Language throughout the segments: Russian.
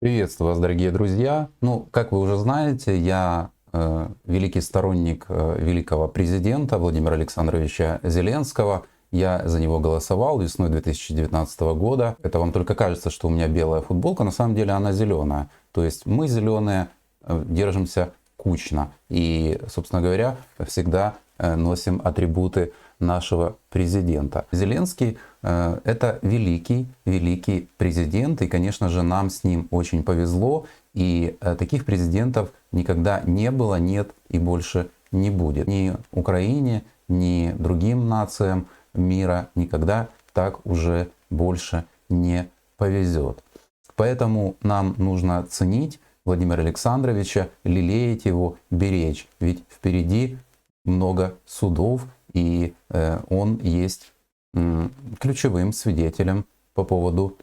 Приветствую вас, дорогие друзья. Ну, как вы уже знаете, я э, великий сторонник э, великого президента Владимира Александровича Зеленского. Я за него голосовал весной 2019 года. Это вам только кажется, что у меня белая футболка, на самом деле она зеленая. То есть мы зеленые э, держимся кучно и, собственно говоря, всегда э, носим атрибуты нашего президента. Зеленский э, это великий, великий президент, и, конечно же, нам с ним очень повезло, и э, таких президентов никогда не было, нет и больше не будет. Ни Украине, ни другим нациям мира никогда так уже больше не повезет. Поэтому нам нужно ценить Владимира Александровича, лелеять его, беречь. Ведь впереди много судов, и э, он есть ключевым свидетелем по поводу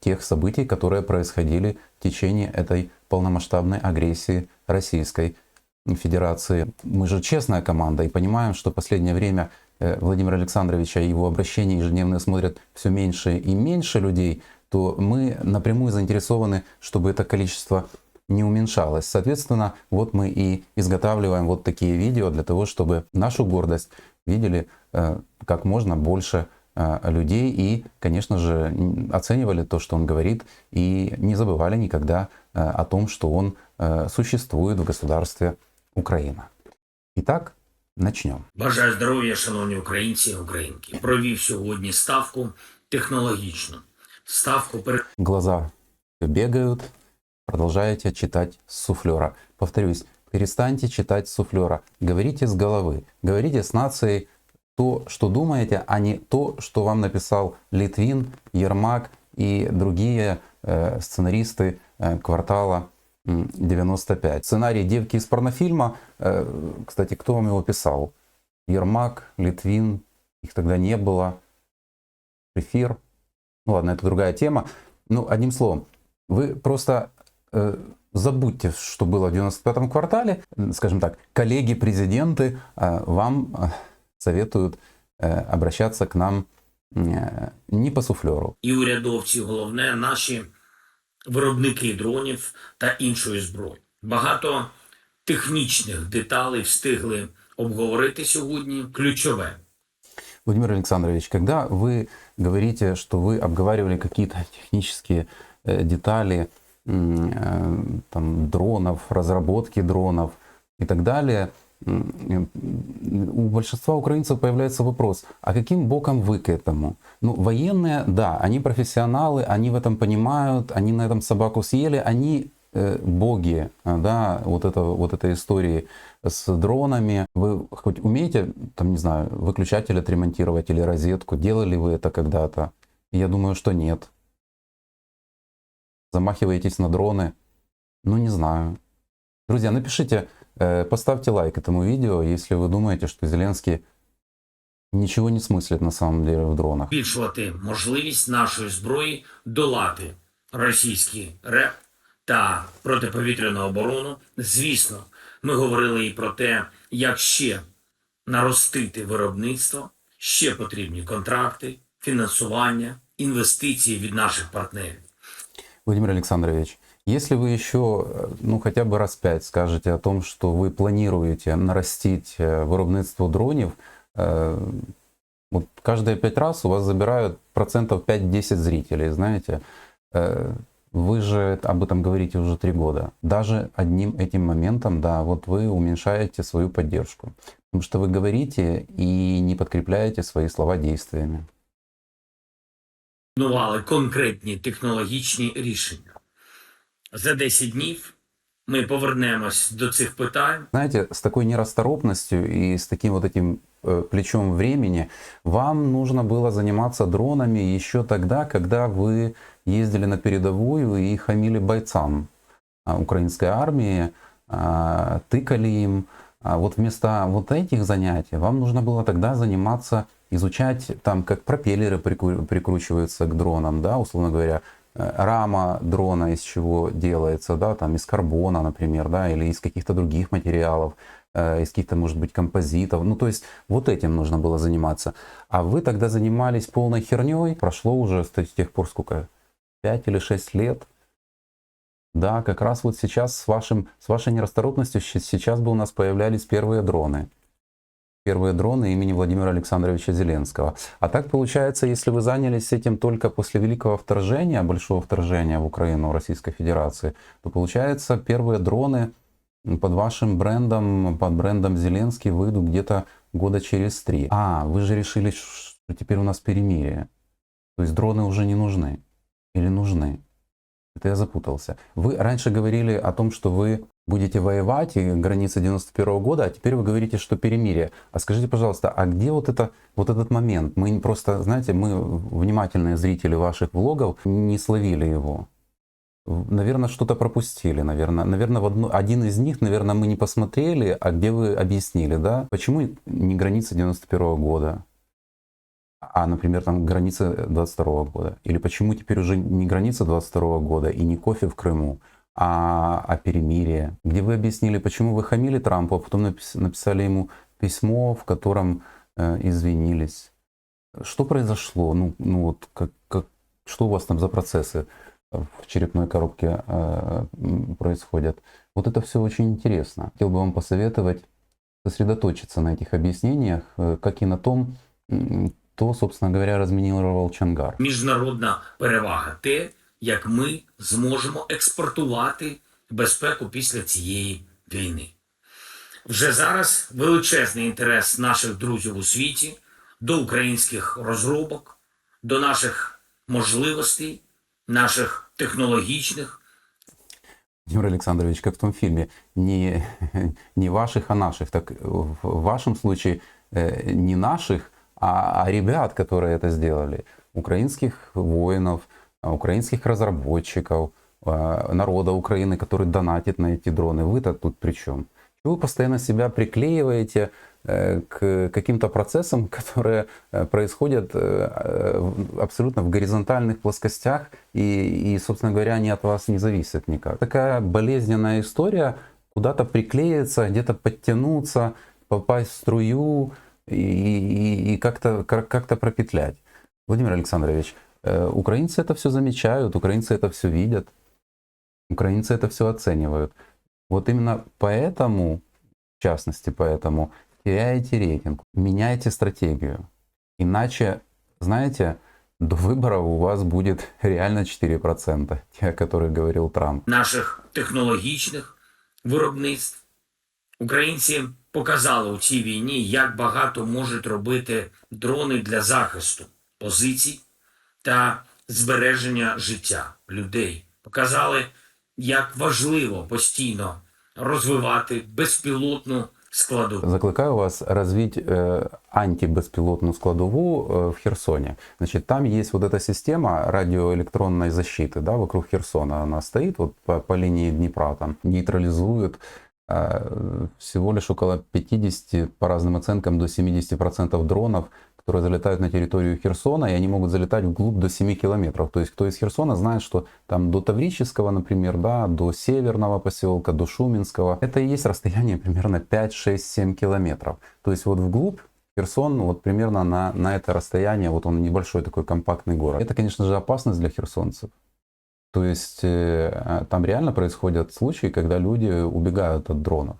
тех событий, которые происходили в течение этой полномасштабной агрессии Российской Федерации. Мы же честная команда и понимаем, что в последнее время э, Владимира Александровича и его обращения ежедневно смотрят все меньше и меньше людей, то мы напрямую заинтересованы, чтобы это количество не уменьшалось. Соответственно, вот мы и изготавливаем вот такие видео для того, чтобы нашу гордость видели э, как можно больше э, людей и, конечно же, оценивали то, что он говорит, и не забывали никогда э, о том, что он существует в государстве Украина. Итак, начнем. Бажаю здоров'я, шановні українці і українки. Провів сьогодні ставку технологічну. Ставку перед Глаза бегают, продолжаете читать с суфлера. Повторюсь, перестаньте читать с суфлера. Говорите с головы. Говорите с нацией то, что думаете, а не то, что вам написал Литвин, Ермак и другие э, сценаристы э, квартала 95. Сценарий «Девки из порнофильма», э, кстати, кто вам его писал? Ермак, Литвин, их тогда не было. Эфир. Ну ладно, это другая тема. Ну, одним словом, вы просто забудьте, что было в 95-м квартале. Скажем так, коллеги-президенты э, вам э, советуют э, обращаться к нам э, не по суфлеру. і урядовці, головне наші виробники дронів та іншої зброї. Багато технічних деталей встигли обговорити сьогодні. Ключове Владимир Александрович, когда вы говорите, что вы обговаривали какие-то технические э, детали э, там, дронов, разработки дронов и так далее, у большинства украинцев появляется вопрос, а каким боком вы к этому? Ну, военные, да, они профессионалы, они в этом понимают, они на этом собаку съели, они э, боги, да, вот, это, вот этой истории с дронами. Вы хоть умеете, там, не знаю, выключатель отремонтировать или розетку? Делали вы это когда-то? Я думаю, что нет. Замахиваетесь на дроны? Ну, не знаю. Друзья, напишите, э, поставьте лайк этому видео, если вы думаете, что Зеленский ничего не смыслит на самом деле в дронах. збільшувати можливість нашої зброї долати російський РЕП та протиповітряну оборону. Звісно, ми говорили і про те, як ще наростити виробництво, ще потрібні контракти, фінансування, інвестиції від наших партнерів. Владимир Александрович, если вы еще, э, ну, хотя бы раз пять скажете о том, что вы планируете нарастить э, виробництво дронів, э, вот каждые пять раз у вас забирают процентов 5-10 зрителей, знаете. Вы же об этом говорите уже три года. Даже одним этим моментом, да, вот вы уменьшаете свою поддержку. Потому что вы говорите и не подкрепляете свои слова действиями Планували конкретні технологічні рішення. За 10 днів ми повернемось до цих питань. Знаете, с такой нерасторопностью и с таким вот этим э, плечом времени вам нужно было заниматься дронами еще тогда, когда вы ездили на передовую и хамили бойцам а, украинской армии, а, тыкали им. А вот вместо вот этих занятий вам нужно было тогда заниматься, изучать там, как пропеллеры прикру- прикручиваются к дронам, да, условно говоря, э, рама дрона из чего делается, да, там из карбона, например, да, или из каких-то других материалов, э, из каких-то, может быть, композитов. Ну, то есть вот этим нужно было заниматься. А вы тогда занимались полной херней. Прошло уже с тех пор сколько? 5 или 6 лет. Да, как раз вот сейчас с, вашим, с вашей нерасторопностью сейчас бы у нас появлялись первые дроны. Первые дроны имени Владимира Александровича Зеленского. А так получается, если вы занялись этим только после великого вторжения, большого вторжения в Украину Российской Федерации, то получается первые дроны под вашим брендом, под брендом Зеленский выйдут где-то года через три. А, вы же решили, что теперь у нас перемирие. То есть дроны уже не нужны. Или нужны. Это я запутался. Вы раньше говорили о том, что вы будете воевать и границы 91 года, а теперь вы говорите, что перемирие. А скажите, пожалуйста, а где вот, это, вот этот момент? Мы просто, знаете, мы внимательные зрители ваших влогов не словили его. Наверное, что-то пропустили, наверное. Наверное, в одну, один из них, наверное, мы не посмотрели, а где вы объяснили, да? Почему не граница 91 года? а, например, там граница 22 года? Или почему теперь уже не граница 22 года и не кофе в Крыму, а, а перемирие? Где вы объяснили, почему вы хамили Трампу, а потом напис- написали ему письмо, в котором э, извинились? Что произошло? Ну, ну вот как, как, что у вас там за процессы в черепной коробке э, происходят? Вот это все очень интересно. Хотел бы вам посоветовать сосредоточиться на этих объяснениях, э, как и на том, м, кто, собственно говоря, разминировал Чангар. Міжнародна перевага те, як ми зможемо експортувати безпеку після цієї війни. Вже зараз величезний інтерес наших друзів у світі до українських розробок, до наших можливостей, наших технологічних Владимир Александрович, как в том фильме, не, не ваших, а наших. Так в вашем случае э, не наших, а, а ребят, которые это сделали. Украинских воинов, а, украинских разработчиков, а, народа Украины, который донатит на эти дроны. Вы-то тут при чем? Вы постоянно себя приклеиваете э, к каким-то процессам, которые э, происходят э, абсолютно в горизонтальных плоскостях и, и, собственно говоря, они от вас не зависят никак. Такая болезненная история куда-то приклеиться, где-то подтянуться, попасть в струю и, и- и как-то как- как-то пропетлять. Владимир Александрович, украинцы это все замечают, украинцы это все видят, украинцы это все оценивают. Вот именно поэтому, в частности поэтому, теряете рейтинг, меняйте стратегию. Иначе, знаете, до выборов у вас будет реально 4%, те, о которых говорил Трамп. наших технологічних виробництв. Українці показали у цій війні, як багато можуть робити дрони для захисту позицій та збереження життя людей. Показали, як важливо постійно розвивати безпілотну складову. Закликаю вас развить э, антибеспилотную складову э, в Херсоне. Значит, там есть вот эта система радиоэлектронной защиты, да, вокруг Херсона она стоит, вот по, по линии Днепра там нейтрализует э, всего лишь около 50, по разным оценкам, до 70% дронов, которые залетают на территорию Херсона, и они могут залетать вглубь до 7 километров. То есть кто из Херсона знает, что там до Таврического, например, да, до Северного поселка, до Шуменского, это и есть расстояние примерно 5, 6, 7 километров. То есть вот вглубь Херсон вот примерно на, на это расстояние, вот он небольшой такой компактный город. Это, конечно же, опасность для херсонцев. То есть э, там реально происходят случаи, когда люди убегают от дронов.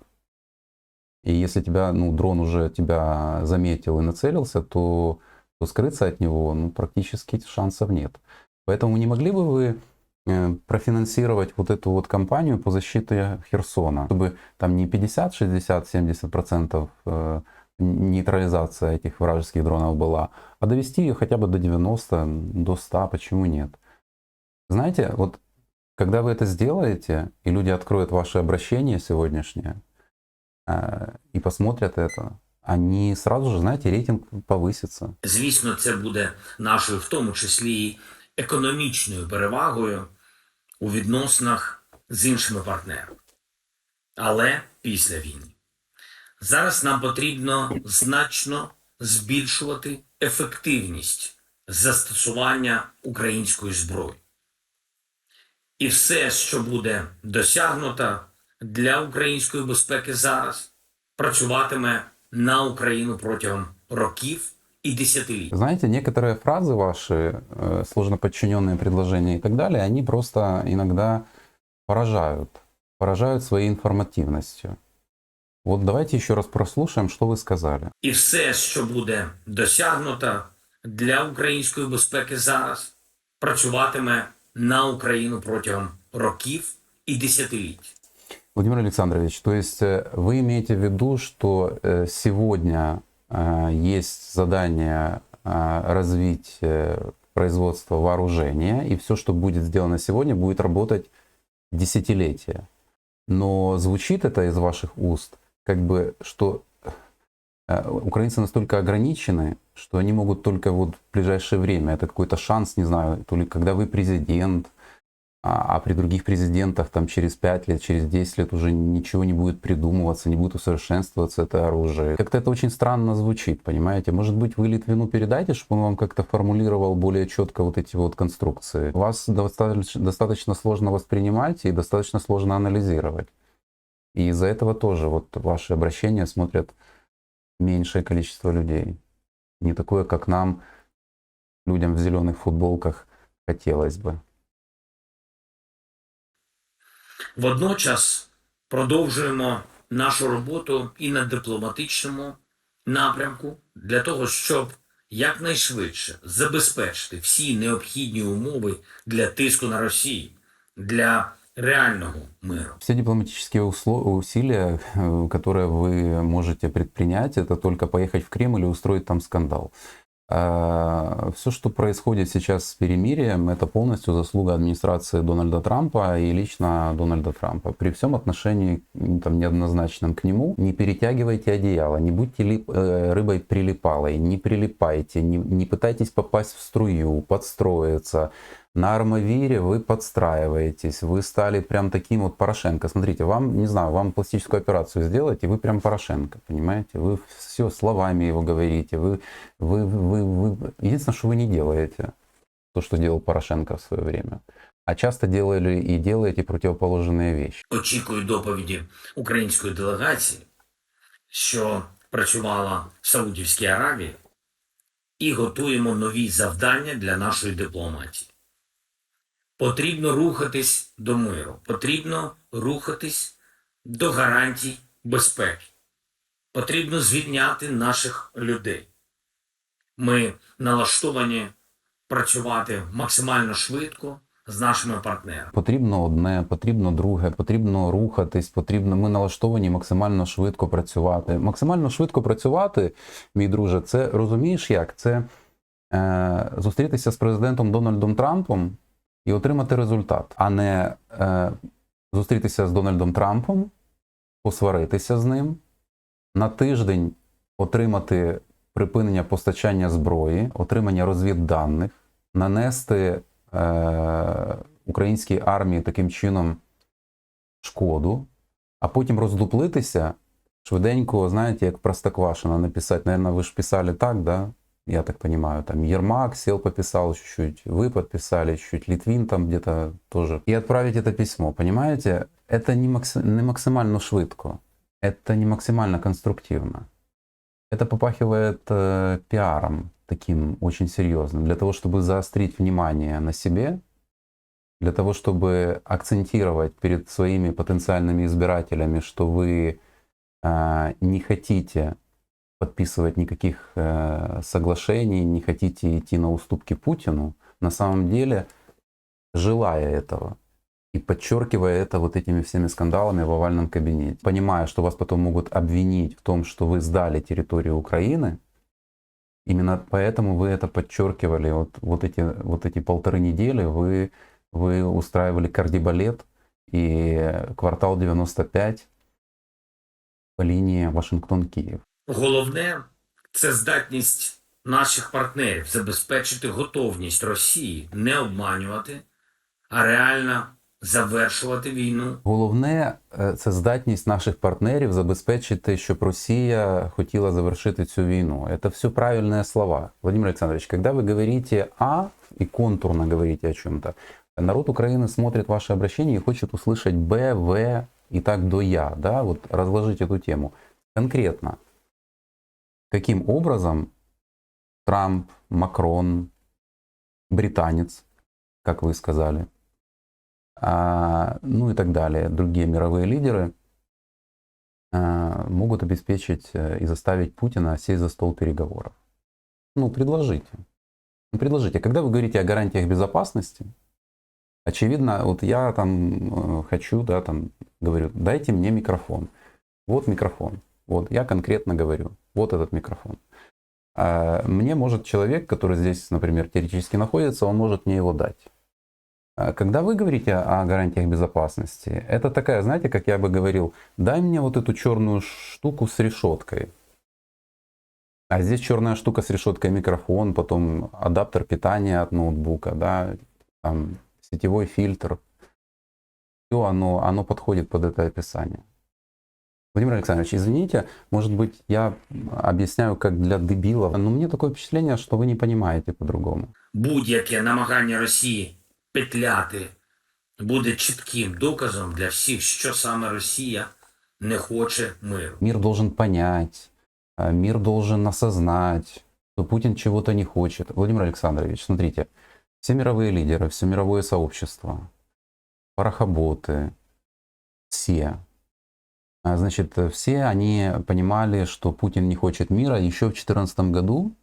И если тебя, ну, дрон уже тебя заметил и нацелился, то, то скрыться от него ну, практически шансов нет. Поэтому не могли бы вы э, профинансировать вот эту вот кампанию по защите Херсона, чтобы там не 50, 60, 70 процентов э, нейтрализация этих вражеских дронов была, а довести ее хотя бы до 90, до 100, почему нет? Знаете, вот когда вы это сделаете, и люди откроют ваше обращение сегодняшнее, и посмотрят это, они сразу же, знаете, рейтинг повысится. Звісно, це буде нашою, в тому числі і економічною перевагою у відносинах з іншими партнерами. Але після війни. Зараз нам потрібно значно збільшувати ефективність застосування української зброї. І все, що буде досягнуто для української безпеки зараз, працюватиме на Україну протягом років і десятиліть. Знаете, некоторые фразы ваши, э, сложно подчиненные предложения и так далее, они просто иногда поражают. Поражают своей информативностью. Вот давайте еще раз прослушаем, что вы сказали. І все, що буде досягнуто для української безпеки зараз, працюватиме на Україну протягом років і десятиліть. Владимир Александрович, то есть э, вы имеете в виду, что э, сегодня э, есть задание развить производство вооружения, и все, что будет сделано сегодня, будет работать десятилетия. Но звучит это из ваших уст, как бы, что украинцы настолько ограничены, что они могут только вот в ближайшее время, это какой-то шанс, не знаю, то ли когда вы президент, а, а при других президентах там через 5 лет, через 10 лет уже ничего не будет придумываться, не будет усовершенствоваться это оружие. Как-то это очень странно звучит, понимаете? Может быть, вы Литвину передайте, чтобы он вам как-то формулировал более четко вот эти вот конструкции. Вас достаточно, достаточно сложно воспринимать и достаточно сложно анализировать. И из-за этого тоже вот ваши обращения смотрят меньшее количество людей. Не такое, как нам, людям в зеленых футболках, хотелось бы. Водночас продовжуємо нашу роботу і на дипломатичному напрямку для того, щоб якнайшвидше забезпечити всі необхідні умови для тиску на Росію, для реального миру. Все дипломатические усло- усилия, э, которые вы можете предпринять, это только поехать в Кремль и устроить там скандал. Все, что происходит сейчас с перемирием, это полностью заслуга администрации Дональда Трампа и лично Дональда Трампа. При всем отношении там, неоднозначном к нему, не перетягивайте одеяло, не будьте лип- э, рыбой прилипалой, не прилипайте, не, не пытайтесь попасть в струю, подстроиться На Армавире вы подстраиваетесь, вы стали прям таким вот Порошенко. Смотрите, вам, не знаю, вам пластическую операцию сделать, и вы прям Порошенко, понимаете? Вы все словами его говорите, вы, вы, вы, вы... Единственное, что вы не делаете, то, что делал Порошенко в свое время. А часто делали и делаете противоположные вещи. Очікую доповіді української делегації, що працювала в Саудівській Аравії, і готуємо нові завдання для нашої дипломатії. Потрібно рухатись до миру, потрібно рухатись до гарантій безпеки. Потрібно звільняти наших людей. Ми налаштовані працювати максимально швидко з нашими партнерами. Потрібно одне, потрібно друге, потрібно рухатись, потрібно. Ми налаштовані максимально швидко працювати. Максимально швидко працювати, мій друже, це розумієш як? Це е, зустрітися з президентом Дональдом Трампом і отримати результат, а не е, зустрітися з Дональдом Трампом, посваритися з ним, на тиждень отримати припинення постачання зброї, отримання розвідданих, нанести е, українській армії таким чином шкоду, а потім роздуплитися швиденько, знаєте, як Простоквашино написати. Наверное, ви ж писали так, да? Я так понимаю, там Ермак сел, пописал чуть-чуть, вы подписали чуть-чуть, Литвин там где-то тоже. И отправить это письмо, понимаете? Это не, макси- не максимально швидко, это не максимально конструктивно. Это попахивает э, пиаром таким очень серьезным, для того, чтобы заострить внимание на себе, для того, чтобы акцентировать перед своими потенциальными избирателями, что вы э, не хотите подписывать никаких э, соглашений, не хотите идти на уступки Путину, на самом деле, желая этого и подчеркивая это вот этими всеми скандалами в овальном кабинете, понимая, что вас потом могут обвинить в том, что вы сдали территорию Украины, именно поэтому вы это подчеркивали, вот, вот, эти, вот эти полторы недели вы, вы устраивали кардибалет и квартал 95 по линии Вашингтон-Киев. Головне це здатність наших партнерів забезпечити готовність Росії не обманювати, а реально завершувати війну Головне е, це здатність наших партнерів забезпечити, щоб Росія хотіла завершити цю війну. Это все правильные слова. Владимир Александрович, когда вы говорите А и контурно говорите о чем-то, народ Украины смотрит ваше обращение и хочет услышать Б, В и так до Я. Да? Вот разложить эту тему. Конкретно, Каким образом Трамп, Макрон, британец, как вы сказали, а, ну и так далее, другие мировые лидеры а, могут обеспечить э, и заставить Путина сесть за стол переговоров. Ну, предложите. Ну, предложите. Когда вы говорите о гарантиях безопасности, очевидно, вот я там э, хочу, да, там говорю, дайте мне микрофон. Вот микрофон. Вот я конкретно говорю. Вот этот микрофон. А Мне может человек, который здесь, например, теоретически находится, он может мне его дать. А Когда вы говорите о гарантиях безопасности, это такая, знаете, как я бы говорил, дай мне вот эту черную штуку с решеткой. А здесь черная штука с решеткой микрофон, потом адаптер питания от ноутбука, да, там сетевой фильтр. Все оно, оно подходит под это описание. Владимир Александрович, извините, может быть, я объясняю как для дебилов, но мне такое впечатление, что вы не понимаете по-другому. Будь-яке намагання Росії петляти буде чітким доказом для всіх, що саме Росія не хоче миру. Мир должен понять, а, мир должен осознать, что Путин чего-то не хочет. Владимир Александрович, смотрите, все мировые лидеры, все мировое сообщество, парохоботы, все, а, значит, все они понимали, что Путин не хочет мира еще в 2014 году,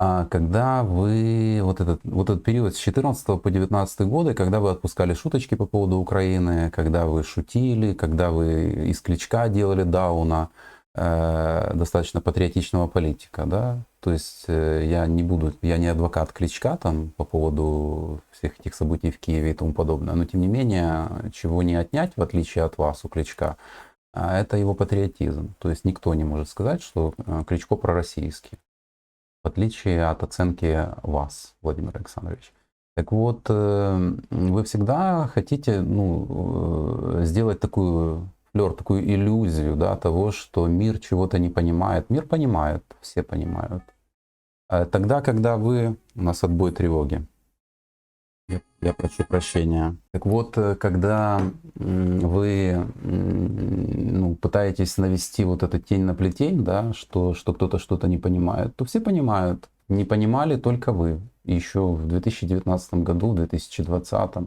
а когда вы, вот этот, вот этот период с 14 по 19 годы, когда вы отпускали шуточки по поводу Украины, когда вы шутили, когда вы из Кличка делали Дауна, э, достаточно патриотичного политика, да, то есть э, я не буду, я не адвокат Кличка там по поводу всех этих событий в Киеве и тому подобное, но тем не менее, чего не отнять, в отличие от вас, у Кличка, а это его патриотизм. То есть никто не может сказать, что э, Кличко пророссийский в отличие от оценки вас, Владимир Александрович. Так вот, вы всегда хотите ну, сделать такую флер, такую иллюзию да, того, что мир чего-то не понимает. Мир понимает, все понимают. А Тогда, когда вы... У нас отбой тревоги. Я, я прошу прощения. Так вот, э, когда вы ну, пытаетесь навести вот эту тень на плетень, да, что, что кто-то что-то не понимает, то все понимают. Не понимали только вы. Еще в 2019 году, в 2020, э,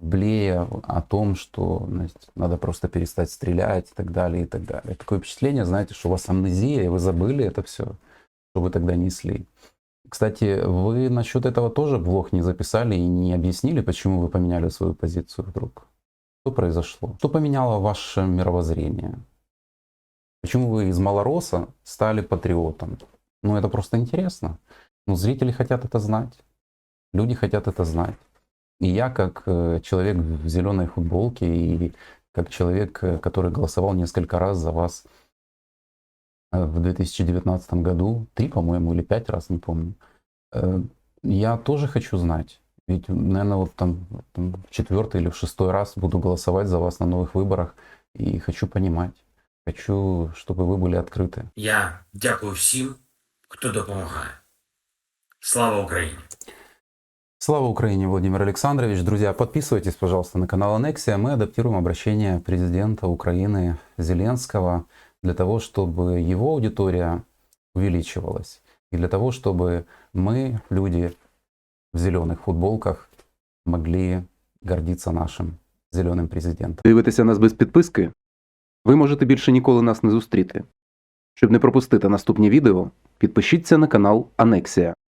блея о том, что значит, надо просто перестать стрелять и так далее, и так далее. Такое впечатление, знаете, что у вас амнезия, и вы забыли это все, что вы тогда несли. Кстати, вы насчет этого тоже блог не записали и не объяснили, почему вы поменяли свою позицию вдруг. Что произошло? Что поменяло ваше мировоззрение? Почему вы из малороса стали патриотом? Ну, это просто интересно. Ну, зрители хотят это знать. Люди хотят это знать. И я, как э, человек в зеленой футболке и как человек, э, который голосовал несколько раз за вас э, в 2019 году, три, по-моему, или пять раз, не помню, э, я тоже хочу знать. Ведь, наверное, вот там, там в четвертый или в шестой раз буду голосовать за вас на новых выборах и хочу понимать. Хочу, чтобы вы были открыты. Я дякую всім, хто допомагає. Слава Україні! Слава Украине, Владимир Александрович. Друзья, подписывайтесь, пожалуйста, на канал Анексия. Мы адаптируем обращение президента Украины Зеленского для того, чтобы его аудитория увеличивалась. И для того, чтобы мы, люди в зеленых футболках, могли гордиться нашим зеленым президентом. Дивитеся нас без підписки? Ви можете більше ніколи нас не зустріти. Щоб не пропустити наступні відео, підпишіться на канал Анексія.